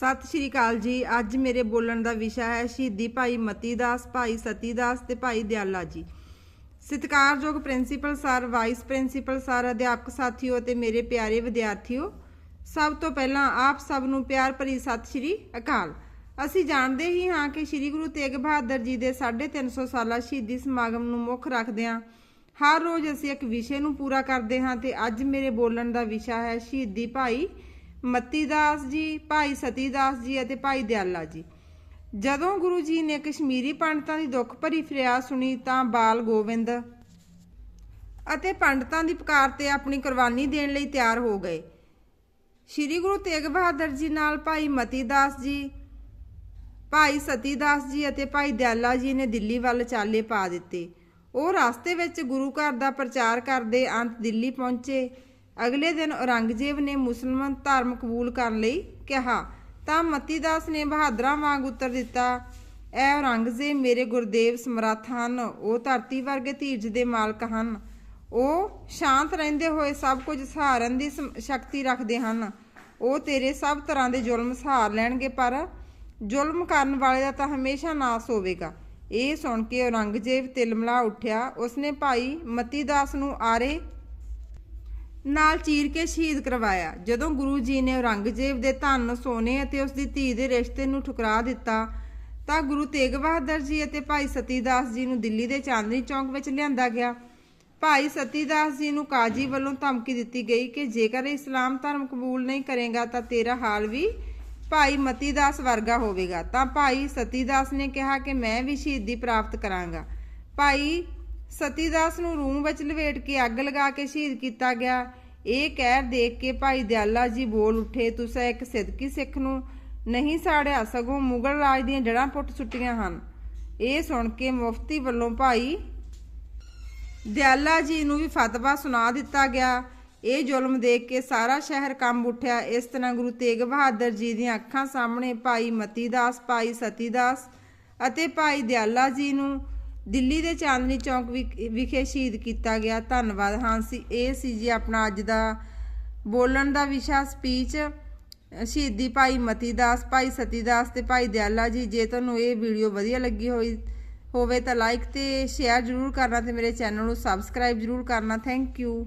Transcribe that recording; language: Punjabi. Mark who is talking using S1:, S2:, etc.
S1: ਸਤਿ ਸ਼੍ਰੀ ਅਕਾਲ ਜੀ। ਅੱਜ ਮੇਰੇ ਬੋਲਣ ਦਾ ਵਿਸ਼ਾ ਹੈ ਸ਼ਹੀਦੀ ਭਾਈ ਮਤੀ ਦਾਸ, ਭਾਈ ਸਤੀ ਦਾਸ ਤੇ ਭਾਈ ਦਿਆਲਾ ਜੀ। ਸਤਿਕਾਰਯੋਗ principal sir, vice principal sir, ਅਧਿਆਪਕ ਸਾਥੀਓ ਤੇ ਮੇਰੇ ਪਿਆਰੇ ਵਿਦਿਆਰਥੀਓ, ਸਭ ਤੋਂ ਪਹਿਲਾਂ ਆਪ ਸਭ ਨੂੰ ਪਿਆਰ ਭਰੀ ਸਤਿ ਸ਼੍ਰੀ ਅਕਾਲ। ਅਸੀਂ ਜਾਣਦੇ ਹੀ ਹਾਂ ਕਿ ਸ੍ਰੀ ਗੁਰੂ ਤੇਗ ਬਹਾਦਰ ਜੀ ਦੇ 350 ਸਾਲਾ ਸ਼ਹੀਦੀ ਸਮਾਗਮ ਨੂੰ ਮੁੱਖ ਰੱਖਦਿਆਂ ਹਰ ਰੋਜ਼ ਅਸੀਂ ਇੱਕ ਵਿਸ਼ੇ ਨੂੰ ਪੂਰਾ ਕਰਦੇ ਹਾਂ ਤੇ ਅੱਜ ਮੇਰੇ ਬੋਲਣ ਦਾ ਵਿਸ਼ਾ ਹੈ ਸ਼ਹੀਦੀ ਭਾਈ ਮਤੀ ਦਾਸ ਜੀ, ਭਾਈ ਸਤੀ ਦਾਸ ਜੀ ਅਤੇ ਭਾਈ ਦਿਆਲਾ ਜੀ। ਜਦੋਂ ਗੁਰੂ ਜੀ ਨੇ ਕਸ਼ਮੀਰੀ ਪੰਡਤਾਂ ਦੀ ਦੁੱਖ ਭਰੀ ਫਰਿਆਦ ਸੁਣੀ ਤਾਂ ਬਾਲ ਗੋਬਿੰਦ ਅਤੇ ਪੰਡਤਾਂ ਦੀ ਪੁਕਾਰ ਤੇ ਆਪਣੀ ਕੁਰਬਾਨੀ ਦੇਣ ਲਈ ਤਿਆਰ ਹੋ ਗਏ। ਸ਼੍ਰੀ ਗੁਰੂ ਤੇਗ ਬਹਾਦਰ ਜੀ ਨਾਲ ਭਾਈ ਮਤੀ ਦਾਸ ਜੀ, ਭਾਈ ਸਤੀ ਦਾਸ ਜੀ ਅਤੇ ਭਾਈ ਦਿਆਲਾ ਜੀ ਨੇ ਦਿੱਲੀ ਵੱਲ ਚਾਲੇ ਪਾ ਦਿੱਤੇ। ਉਹ ਰਸਤੇ ਵਿੱਚ ਗੁਰੂ ਘਰ ਦਾ ਪ੍ਰਚਾਰ ਕਰਦੇ ਅੰਤ ਦਿੱਲੀ ਪਹੁੰਚੇ। ਅਗਲੇ ਦਿਨ ਔਰੰਗਜ਼ੇਬ ਨੇ ਮੁਸਲਮਾਨ ਧਰਮ ਕਬੂਲ ਕਰਨ ਲਈ ਕਿਹਾ, ਤਾਂ ਮਤੀ ਦਾਸ ਨੇ ਬਹਾਦਰਾਂ ਵਾਂਗ ਉੱਤਰ ਦਿੱਤਾ, ਐ ਔਰੰਗਜ਼ੇਬ ਮੇਰੇ ਗੁਰਦੇਵ ਸਮਰੱਥ ਹਨ, ਉਹ ਧਰਤੀ ਵਰਗੇ ਧੀਰਜ ਦੇ ਮਾਲਕ ਹਨ। ਉਹ ਸ਼ਾਂਤ ਰਹਿੰਦੇ ਹੋਏ ਸਭ ਕੁਝ ਸਹਾਰਨ ਦੀ ਸਮ- ਸ਼ਕਤੀ ਰੱਖਦੇ ਹਨ। ਉਹ ਤੇਰੇ ਸਭ ਤਰ੍ਹਾਂ ਦੇ ਜ਼ੁਲਮ ਸਹਾਰ ਲੈਣਗੇ, ਪਰ ਜ਼ੁਲਮ ਕਰਨ ਵਾਲੇ ਦਾ ਤਾਂ ਹਮੇਸ਼ਾ ਨਾਸ ਹੋਵੇਗਾ। ਇਹ ਸੁਣ ਕੇ ਔਰੰਗਜ਼ੇਬ ਤਿਲਮਲਾ ਉੱਠਿਆ। ਉਸਨੇ ਭਾਈ ਮਤੀ ਦਾਸ ਨੂੰ ਆਰੇ ਨਾਲ ਚੀਰ ਕੇ ਸ਼ਹੀਦ ਕਰਵਾਇਆ। ਜਦੋਂ ਗੁਰੂ ਜੀ ਨੇ ਔਰੰਗਜ਼ੇਬ ਦੇ ਧਨ ਸੋਨੇ ਅਤੇ ਉਸ ਦੀ ਧੀ ਦੇ ਰਿਸ਼ਤੇ ਨੂੰ ਠੁਕਰਾ ਦਿੱਤਾ, ਤਾਂ ਗੁਰੂ ਤੇਗ ਬਹਾਦਰ ਜੀ ਅਤੇ ਭਾਈ ਸਤੀ ਦਾਸ ਜੀ ਨੂੰ ਦਿੱਲੀ ਦੇ ਚਾਂਦਨੀ ਚੌਂਕ ਵਿੱਚ ਲਿਆਂਦਾ ਗਿਆ। ਭਾਈ ਸਤੀ ਦਾਸ ਜੀ ਨੂੰ ਕਾਜੀ ਵੱਲੋਂ ਧਮਕੀ ਦਿੱਤੀ ਗਈ ਕਿ ਜੇਕਰ ਇਸਲਾਮ ਧਰਮ ਕਬੂਲ ਨਹੀਂ ਕਰੇਗਾ, ਤਾਂ ਤੇਰਾ ਹਾਲ ਵੀ ਭਾਈ ਮਤੀ ਦਾਸ ਵਰਗਾ ਹੋਵੇਗਾ। ਤਾਂ ਭਾਈ ਸਤੀ ਦਾਸ ਨੇ ਕਿਹਾ ਕਿ ਮੈਂ ਵੀ ਸ਼ਹੀਦੀ ਪ੍ਰਾਪਤ ਕਰਾਂਗਾ। ਭਾਈ ਸਤੀ ਦਾਸ ਨੂੰ ਰੂਮ ਵਿੱਚ ਲਵੇਟ ਕੇ ਅੱਗ ਲਗਾ ਕੇ ਸ਼ਹੀਦ ਕੀਤਾ ਗਿਆ। ਇਹ ਕਹਿਰ ਦੇਖ ਕੇ ਭਾਈ ਦਿਆਲਾ ਜੀ ਬੋਲ ਉੱਠੇ, ਤੁਸੀਂ ਇੱਕ ਸਿੱਧਕੀ ਸਿੱਖ ਨੂੰ ਨਹੀਂ ਸਾੜਿਆ, ਸਗੋਂ ਮੁਗਲ ਰਾਜ ਦੀਆਂ ਜੜ੍ਹਾਂ ਪੁੱਟ ਸੁੱਟੀਆਂ ਹਨ। ਇਹ ਸੁਣ ਕੇ ਮੁਫਤੀ ਵੱਲੋਂ ਭਾਈ ਦਿਆਲਾ ਜੀ ਨੂੰ ਵੀ ਫਤਵਾ ਸੁਣਾ ਦਿੱਤਾ ਗਿਆ। ਇਹ ਜ਼ੁਲਮ ਦੇਖ ਕੇ ਸਾਰਾ ਸ਼ਹਿਰ ਕੰਬ ਉੱਠਿਆ। ਇਸ ਤਰ੍ਹਾਂ ਗੁਰੂ ਤੇਗ ਬਹਾਦਰ ਜੀ ਦੀਆਂ ਅੱਖਾਂ ਸਾਹਮਣੇ ਭਾਈ ਮਤੀ ਦਾਸ ਭਾਈ ਸਤੀ ਦਾਸ ਅਤੇ ਭਾਈ ਦਿਆਲਾ ਜੀ ਨੂੰ ਦਿੱਲੀ ਦੇ ਚਾਂਦਨੀ ਚੌਂਕ ਵਿਖ- ਵਿਖੇ ਸ਼ਹੀਦ ਕੀਤਾ ਗਿਆ। ਧੰਨਵਾਦ ਹਾਂ ਸੀ ਇਹ ਸੀ ਜੀ ਆਪਣਾ ਅੱਜ ਦਾ ਬੋਲਣ ਦਾ ਵਿਸ਼ਾ, ਸਪੀਚ। ਸ਼ਹੀਦੀ ਭਾਈ ਮਤੀ ਦਾਸ, ਭਾਈ ਸਤੀ ਦਾਸ ਤੇ ਭਾਈ ਦਿਆਲਾ ਜੀ। ਜੇ ਤੁਹਾਨੂੰ ਇਹ ਵੀਡੀਓ ਵਧੀਆ ਲੱਗੀ ਹੋਈ, ਹੋਵੇ ਤਾਂ ਲਾਈਕ ਤੇ ਸ਼ੇਅਰ ਜ਼ਰੂਰ ਕਰਨਾ ਤੇ ਮੇਰੇ ਚੈਨਲ ਨੂੰ ਸਬਸਕ੍ਰਾਈਬ ਜ਼ਰੂਰ ਕਰਨਾ। Thank you